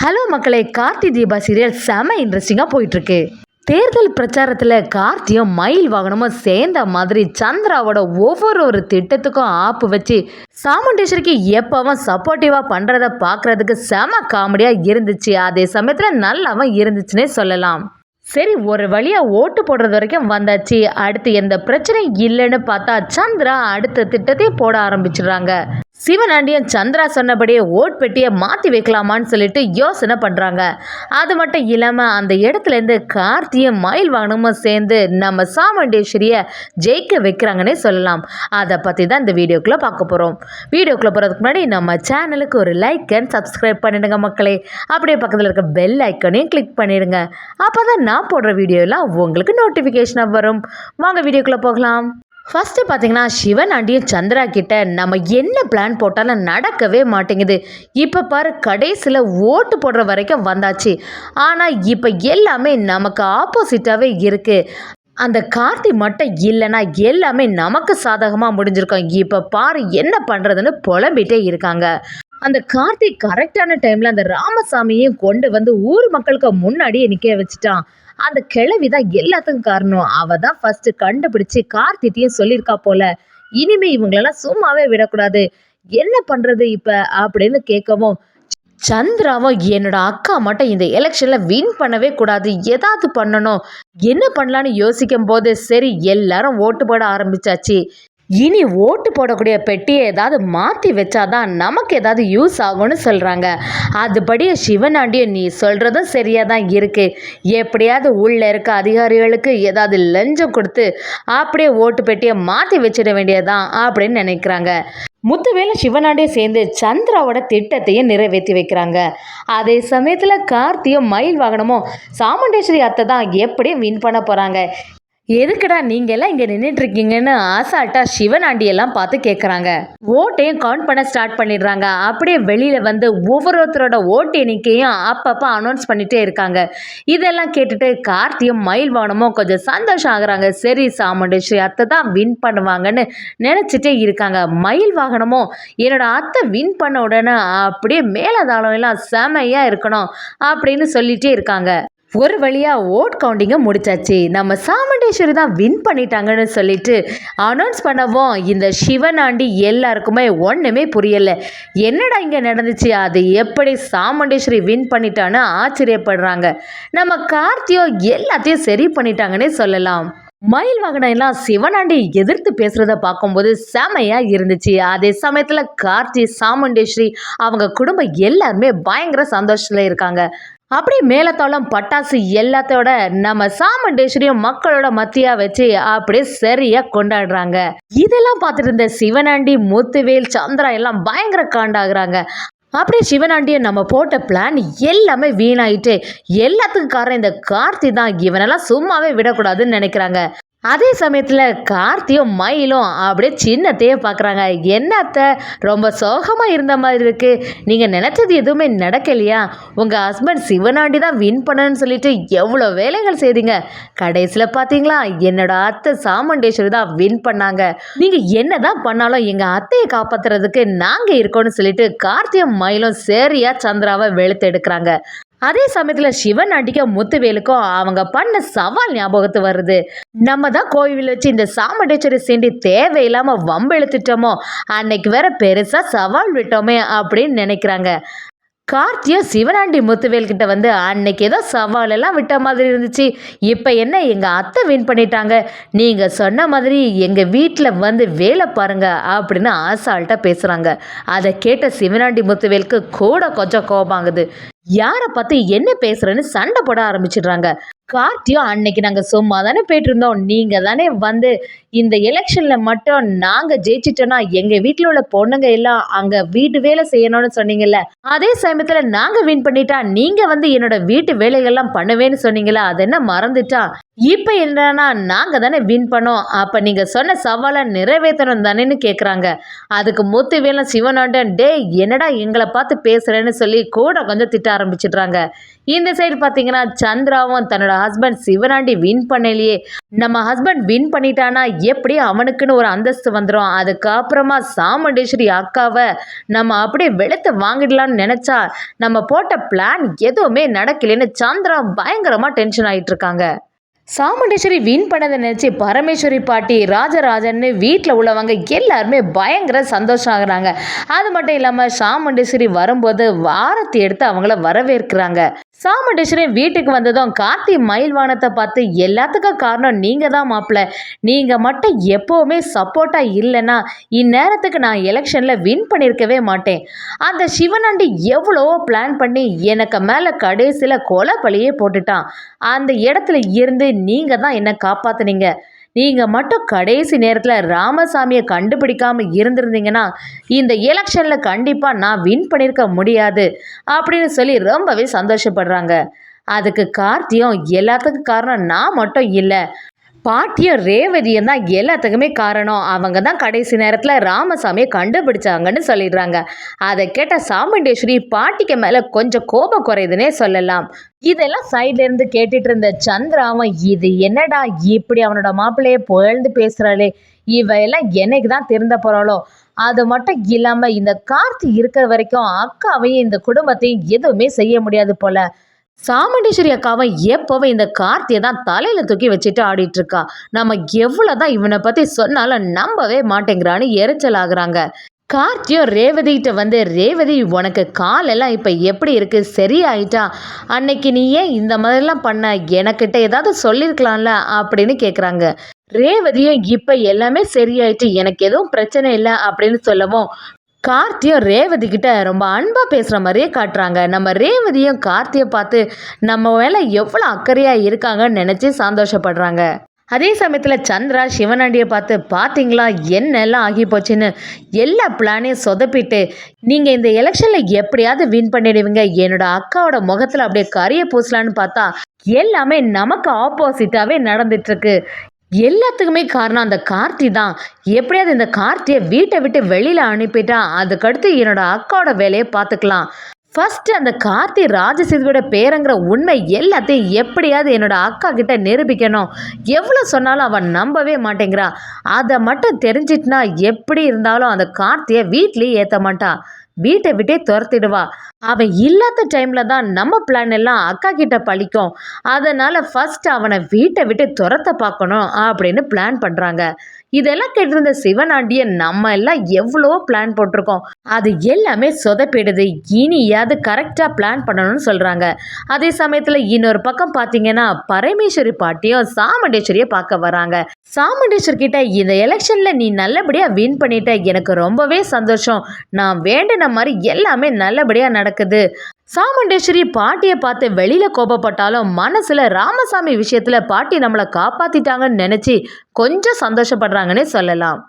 Hello மக்களே Karthi Deepa serial செம இன்ட்ரெஸ்டிங்காக போயிட்டுருக்கு. தேர்தல் பிரச்சாரத்தில் கார்த்தியும் மயில் வாகனமும் சேர்ந்த மாதிரி சந்திராவோட ஒவ்வொரு ஒரு திட்டத்துக்கும் ஆப்பு வச்சு சாமுண்டேஸ்வரிக்கு எப்பவும் சப்போர்ட்டிவாக பண்ணுறத பார்க்குறதுக்கு செம காமெடியாக இருந்துச்சு. அதே சமயத்தில் நல்லாவும் இருந்துச்சுன்னே சொல்லலாம். சரி ஒரு வழியாக ஓட்டு போடுறது வரைக்கும் வந்தாச்சு. அடுத்து எந்த பிரச்சனையும் இல்லைன்னு பார்த்தா சந்திரா அடுத்த திட்டத்தையும் போட ஆரம்பிச்சிடுறாங்க. சிவனாண்டியன் சந்திரா சொன்னபடியே ஓட் பெட்டியை மாற்றி வைக்கலாமான்னு சொல்லிட்டு யோசனை பண்ணுறாங்க அது மட்டும் இல்லாமல் அந்த இடத்துலேருந்து கார்த்தியும் மயில் வாகனமும் சேர்ந்து நம்ம சாமுண்டேஸ்வரியை ஜெயிக்க வைக்கிறாங்கன்னே சொல்லலாம். அதை பற்றி தான் இந்த வீடியோக்குள்ளே பார்க்க போகிறோம் வீடியோக்குள்ளே போகிறதுக்கு முன்னாடி நம்ம சேனலுக்கு ஒரு லைக் அண்ட் சப்ஸ்கிரைப் பண்ணிடுங்க மக்களே. அப்படியே பக்கத்தில் இருக்க பெல் ஐக்கனையும் கிளிக் பண்ணிடுங்க. அப்போ தான் நான் போடுற வீடியோலாம் உங்களுக்கு நோட்டிஃபிகேஷனாக வரும். வாங்க வீடியோக்குள்ளே போகலாம். ஃபஸ்ட்டு பார்த்தீங்கன்னா சிவன் ஆண்டியும் சந்திரா கிட்ட நம்ம என்ன பிளான் போட்டாலும் நடக்கவே மாட்டேங்குது. இப்போ பாரு கடைசியில் ஓட்டு போடுற வரைக்கும் வந்தாச்சு. ஆனால் இப்போ எல்லாமே நமக்கு ஆப்போசிட்டாகவே இருக்குது அந்த கார்த்தி மட்டும் இல்லைன்னா எல்லாமே நமக்கு சாதகமாக முடிஞ்சிருக்கோம். இப்போ பாரு என்ன பண்ணுறதுன்னு புலம்பிட்டே இருக்காங்க. அந்த கார்த்தி கரெக்டான டைமில் அந்த ராமசாமியையும் கொண்டு வந்து ஊர் மக்களுக்கு முன்னாடியே நிற்க வச்சுட்டான். அந்த கிழவி தான் எல்லாத்துக்கும் காரணம். அவ தான் ஃபர்ஸ்ட் கண்டுபிடிச்சு கார்த்திட்டையும் சொல்லியிருக்கா போல. இனிமே இவங்களெல்லாம் சும்மாவே விடக்கூடாது. என்ன பண்றது இப்ப அப்படின்னு கேட்கவும் சந்திராவும் என்னோட அக்கா மட்டும் இந்த எலெக்ஷனில் வின் பண்ணவே கூடாது. ஏதாவது பண்ணணும். என்ன பண்ணலான்னு யோசிக்கும் போது சரி எல்லாரும் ஓட்டு போட ஆரம்பிச்சாச்சு. இனி ஓட்டு போடக்கூடிய பெட்டியை ஏதாவது மாற்றி வச்சாதான் நமக்கு ஏதாவது யூஸ் ஆகும்னு சொல்கிறாங்க அதுபடியே சிவனாண்டியும் நீ சொல்கிறதும் சரியாக தான் இருக்குது எப்படியாவது உள்ளே இருக்க அதிகாரிகளுக்கு ஏதாவது லஞ்சம் கொடுத்து அப்படியே ஓட்டு பெட்டியை மாற்றி வச்சிட வேண்டியதான் அப்படின்னு நினைக்கிறாங்க. முத்துவேல சிவனாண்டியும் சேர்ந்து சந்திராவோட திட்டத்தையும் நிறைவேற்றி வைக்கிறாங்க. அதே சமயத்தில் கார்த்தியும் மயில் வாகனமும் சாமுண்டேஸ்வரி அத்தை தான் எப்படியும் வின் பண்ண போகிறாங்க எதுக்குடா நீங்க எல்லாம் இங்க நின்றுட்டு இருக்கீங்கன்னு ஆசாட்டா சிவனாண்டியெல்லாம் பார்த்து கேட்குறாங்க ஓட்டையும் கவுண்ட் பண்ண ஸ்டார்ட் பண்ணிடுறாங்க. அப்படியே வெளியில வந்து ஒவ்வொருத்தரோட ஓட்டு எண்ணிக்கையும் அப்பப்போ அனௌன்ஸ் பண்ணிட்டே இருக்காங்க. இதெல்லாம் கேட்டுட்டு கார்த்தியும் மயில் வாகனமும் கொஞ்சம் சந்தோஷம் ஆகுறாங்க. சரி சாமுண்டேஸ்வரி அத்தை தான் வின் பண்ணுவாங்கன்னு நினச்சிட்டே இருக்காங்க. மயில் வாகனமும் என்னோட அத்தை வின் பண்ண உடனே அப்படியே மேலதாளம் எல்லாம் செமையாக இருக்கணும் அப்படின்னு சொல்லிட்டே இருக்காங்க. ஒரு வழியாக ஓட் கவுண்டிங்கை முடிச்சாச்சு. நம்ம சாமுண்டேஸ்வரி தான் வின் பண்ணிட்டாங்கன்னு சொல்லிட்டு அனௌன்ஸ் பண்ணவும் இந்த சிவனாண்டி எல்லாருக்குமே ஒன்றுமே புரியலை. என்னடா இங்கே நடந்துச்சு? அது எப்படி சாமுண்டேஸ்வரி வின் பண்ணிட்டான்னு ஆச்சரியப்படுறாங்க. நம்ம கார்த்தியோ எல்லாத்தையும் சரி பண்ணிட்டாங்கன்னே சொல்லலாம். மயில் வாகனம் எல்லாம் சிவனாண்டி எதிர்த்து பேசுறத பார்க்கும்போது செமையா இருந்துச்சு. அதே சமயத்துல கார்த்தி சாமுண்டேஸ்வரி அவங்க குடும்பம் எல்லாருமே பயங்கர சந்தோஷத்துல இருக்காங்க. அப்படியே மேலத்தாளம் பட்டாசு எல்லாத்தோட நம்ம சாமுண்டேஸ்வரியும் மக்களோட மத்தியா வச்சு அப்படியே சரியா கொண்டாடுறாங்க. இதெல்லாம் பார்த்துட்டு இருந்த சிவனாண்டி முத்துவேல் சந்திரா எல்லாம் பயங்கர காண்டாகிறாங்க. அப்படியே சிவனாண்டியை நம்ம போட்ட பிளான் எல்லாமே வீணாயிட்டு எல்லாத்துக்கும் காரணம் இந்த கார்த்தி தான். இவனெல்லாம் சும்மாவே விடக்கூடாதுன்னு நினைக்கிறாங்க. அதே சமயத்தில் கார்த்தியும் மயிலும் அப்படியே சின்னத்தையே பார்க்குறாங்க என்னத்த ரொம்ப சோகமாக இருந்த மாதிரி இருக்குது நீங்கள் நினச்சது எதுவுமே நடக்கலையா? உங்கள் ஹஸ்பண்ட் சிவனாண்டி தான் வின் பண்ணணும்னு சொல்லிட்டு எவ்வளோ வேலைகள் செய்தீங்க. கடைசியில் பார்த்தீங்களா என்னோட அத்தை சாமுண்டேஸ்வரி தான் வின் பண்ணாங்க. நீங்கள் என்ன தான் பண்ணாலும் எங்கள் அத்தையை காப்பாற்றுறதுக்கு நாங்கள் இருக்கோம்னு சொல்லிட்டு கார்த்தியும் மயிலும் சரியாக சந்திராவை வெளுத்து எடுக்கிறாங்க. அதே சமயத்தில் சிவன் அடிக்க முத்துவேலுக்கும் அவங்க பண்ண சவால் ஞாபகத்து வருது. நம்ம தான் கோவில் வச்சு இந்த சாமடேச்சரை சீண்டி தேவையில்லாமல் வம்பு இழுத்துட்டோமோ அன்னைக்கு வேற பெருசாக சவால் விட்டோமே அப்படின்னு நினைக்கிறாங்க. கார்த்தியும் சிவனாண்டி முத்துவேல் கிட்ட வந்து அன்னைக்கு ஏதோ சவால் எல்லாம் விட்ட மாதிரி இருந்துச்சு. இப்போ என்ன எங்கள் அத்தை வின் பண்ணிட்டாங்க? நீங்கள் சொன்ன மாதிரி எங்கள் வீட்டில் வந்து வேலை பாருங்க அப்படின்னு ஆசால்ட்டாக பேசுகிறாங்க அதை கேட்ட சிவனாண்டி முத்துவேலுக்கு கூட கொஞ்சம் கோபாங்குது யாரை பார்த்து என்ன பேசுறேன்னு சண்டை போட ஆரம்பிச்சிடுறாங்க. கார்த்தியும் அன்னைக்கு நாங்கள் சும்மா தானே போயிட்டு இருந்தோம் நீங்கள் தானே வந்து இந்த எலெக்ஷனில் மட்டும் நாங்கள் ஜெயிச்சிட்டோன்னா எங்கள் வீட்டில் உள்ள பொண்ணுங்க எல்லாம் அங்கே வீட்டு வேலை செய்யணும்னு சொன்னீங்கல்ல. அதே சமயத்தில் நாங்கள் வின் பண்ணிட்டா நீங்கள் வந்து என்னோட வீட்டு வேலைகள்லாம் பண்ணுவேன்னு சொன்னீங்களா அது என்ன மறந்துட்டா? இப்போ என்னன்னா நாங்கள் தானே வின் பண்ணோம். அப்போ நீங்கள் சொன்ன சவாலை நிறைவேற்றணும் தானேன்னு கேட்குறாங்க அதுக்கு முத்துவேலும் சிவனாண்டன் டே என்னடா எங்களை பார்த்து பேசுகிறேன்னு சொல்லி கூட கொஞ்சம் திட்ட ஆரம்பிச்சிடுறாங்க. இந்த சைடு பார்த்தீங்கன்னா சந்திராவும் தன்னோட ஹஸ்பண்ட் சிவனாண்டி வின் பண்ணலையே. நம்ம ஹஸ்பண்ட் வின் பண்ணிட்டானா எப்படி அவனுக்குன்னு ஒரு அந்தஸ்து வந்துடும் அதுக்கப்புறமா சாமுண்டேஸ்வரி அக்காவை நம்ம அப்படியே வெளுத்து வாங்கிடலாம்னு நினச்சா நம்ம போட்ட பிளான் எதுவுமே நடக்கலைன்னு சந்திரா பயங்கரமாக டென்ஷன் ஆகிட்டு இருக்காங்க. சாமுண்டேஸ்வரி வின் பண்ணதை நினச்சி பரமேஸ்வரி பாட்டி ராஜராஜன்னு வீட்டில் உள்ளவங்க எல்லாருமே பயங்கர சந்தோஷம் ஆகுறாங்க அது மட்டும் இல்லாமல் சாமுண்டேஸ்வரி வரும்போது வாரத்தை எடுத்து அவங்கள வரவேற்கிறாங்க. சாமுண்டேஸ்வரன் வீட்டுக்கு வந்ததும் கார்த்தி மயில்வானத்தை பார்த்து எல்லாத்துக்கும் காரணம் நீங்கள் தான் மாப்பிள்ள. நீங்கள் மட்டும் எப்போவுமே சப்போர்ட்டாக இல்லைன்னா இந்நேரத்துக்கு நான் எலெக்ஷனில் வின் பண்ணியிருக்கவே மாட்டேன். அந்த சிவனண்டி எவ்வளவோ பிளான் பண்ணி எனக்கு மேலே கடைசியில் கொலை பழியே போட்டுட்டான். அந்த இடத்துல இருந்து நீங்கள் தான் என்னை காப்பாற்றுனீங்க நீங்கள் மட்டும் கடைசி நேரத்தில் ராமசாமியை கண்டுபிடிக்காமல் இருந்திருந்தீங்கன்னா இந்த எலெக்ஷனில் கண்டிப்பாக நான் வின் பண்ணியிருக்க முடியாது அப்படின்னு சொல்லி ரொம்பவே சந்தோஷப்படுறாங்க. அதுக்கு கார்த்தியும் எல்லாத்துக்கும் காரணம் நான் மட்டும் இல்லை. பாட்டியம் ரேவதியம் தான் எல்லாத்துக்குமே காரணம். அவங்க தான் கடைசி நேரத்தில் ராமசாமியை கண்டுபிடிச்சாங்கன்னு சொல்லிடுறாங்க. அதை கேட்ட சாமுண்டேஸ்வரி பாட்டிக்கு மேலே கொஞ்சம் கோபம் குறையுதுன்னே சொல்லலாம். இதெல்லாம் சைட்லேருந்து கேட்டுட்டு இருந்த சந்திராவன் இது என்னடா இப்படி அவனோட மாப்பிள்ளையே புகழ்ந்து பேசுகிறாளே இவையெல்லாம் என்னைக்கு தான் திருந்த போகிறாளோ அது மட்டும் இல்லாமல் இந்த கார்த்தி இருக்கிற வரைக்கும் அக்காவையும் இந்த குடும்பத்தையும் எதுவுமே செய்ய முடியாது போல. சாமுண்டீஸ்வரி அக்காவும் எப்போவும் இந்த கார்த்தியை தான் தலையில் தூக்கி வச்சுட்டு ஆடிட்டு இருக்கா நம்ம எவ்வளோ தான் இவனை பற்றி சொன்னாலும் நம்பவே மாட்டேங்கிறான்னு எரிச்சல் ஆகுறாங்க. கார்த்தியும் ரேவதிகிட்ட வந்து ரேவதி உனக்கு காலெல்லாம் இப்போ எப்படி இருக்குது சரியாயிட்டா? அன்னைக்கு நீ ஏன் இந்த மாதிரிலாம் பண்ண? எனக்கிட்ட ஏதாவது சொல்லியிருக்கலாம்ல அப்படின்னு கேட்குறாங்க ரேவதியும் இப்போ எல்லாமே சரியாயிட்டு எனக்கு எதுவும் பிரச்சனை இல்லை அப்படின்னு சொல்லவும் கார்த்தியும் ரேவதி கிட்ட ரொம்ப அன்பாக பேசுகிற மாதிரியே காட்டுறாங்க. நம்ம ரேவதியும் கார்த்தியை பார்த்து நம்ம மேலே எவ்வளோ அக்கறையாக இருக்காங்கன்னு நினச்சி சந்தோஷப்படுறாங்க. அதே சமயத்தில் சந்திரா சிவனாண்டியை பார்த்து பார்த்தீங்களா என்னெல்லாம் ஆகி போச்சுன்னு எல்லா பிளானையும் சொதப்பிட்டு நீங்கள் இந்த எலெக்ஷனில் எப்படியாவது வின் பண்ணிடுவீங்க. என்னோட அக்காவோட முகத்தில் அப்படியே கரிய பூசலான்னு பார்த்தா எல்லாமே நமக்கு ஆப்போசிட்டாகவே நடந்துட்டுருக்கு எல்லாத்துக்குமே காரணம் அந்த கார்த்தி தான். எப்படியாவது இந்த கார்த்தியை வீட்டை விட்டு வெளியில் அனுப்பிட்டா அதுக்கடுத்து என்னோட அக்காவோட வேலையை பார்த்துக்கலாம். ஃபஸ்ட்டு அந்த கார்த்தி ராஜசேதுவோட பேருங்கிற உண்மை எல்லாத்தையும் எப்படியாவது என்னோட அக்கா கிட்ட நிரூபிக்கணும். எவ்வளோ சொன்னாலும் அவன் நம்பவே மாட்டேங்கிறா. அதை மட்டும் தெரிஞ்சிட்டுனா எப்படி இருந்தாலும் அந்த கார்த்தியை வீட்லேயே ஏற்ற மாட்டான் வீட்டை விட்டே துரத்திடுவா. அவன் இல்லாத டைமில் தான் நம்ம பிளான் எல்லாம் அக்கா கிட்ட பழிக்கும். அதனால் ஃபஸ்ட் அவனை வீட்டை விட்டு துரத்த பார்க்கணும் அப்படின்னு பிளான் பண்ணுறாங்க இதெல்லாம் கேட்டிருந்த சிவனாண்டிய நம்ம எல்லாம் எவ்வளோ பிளான் போட்டிருக்கோம். அது எல்லாமே சொதப்பிடுது. இனியாவது கரெக்டாக பிளான் பண்ணணும்னு சொல்கிறாங்க அதே சமயத்தில் இன்னொரு பக்கம் பார்த்தீங்கன்னா பரமேஸ்வரி பாட்டியும் சாமுண்டேஸ்வரியை பார்க்க வராங்க. சாமுண்டேஸ்வர் கிட்ட இந்த எலெக்ஷனில் நீ நல்லபடியாக வின் பண்ணிட்ட. எனக்கு ரொம்பவே சந்தோஷம். நான் வேண்டின மாதிரி எல்லாமே நல்லபடியாக நடக்குது. சாமுண்டேஸ்வரி பாட்டியை பார்த்து வெளியில் கோபப்பட்டாலும் மனசில் ராமசாமி விஷயத்தில் பாட்டி நம்மளை காப்பாற்றிட்டாங்கன்னு நினச்சி கொஞ்சம் சந்தோஷப்படுறாங்கன்னே சொல்லலாம்.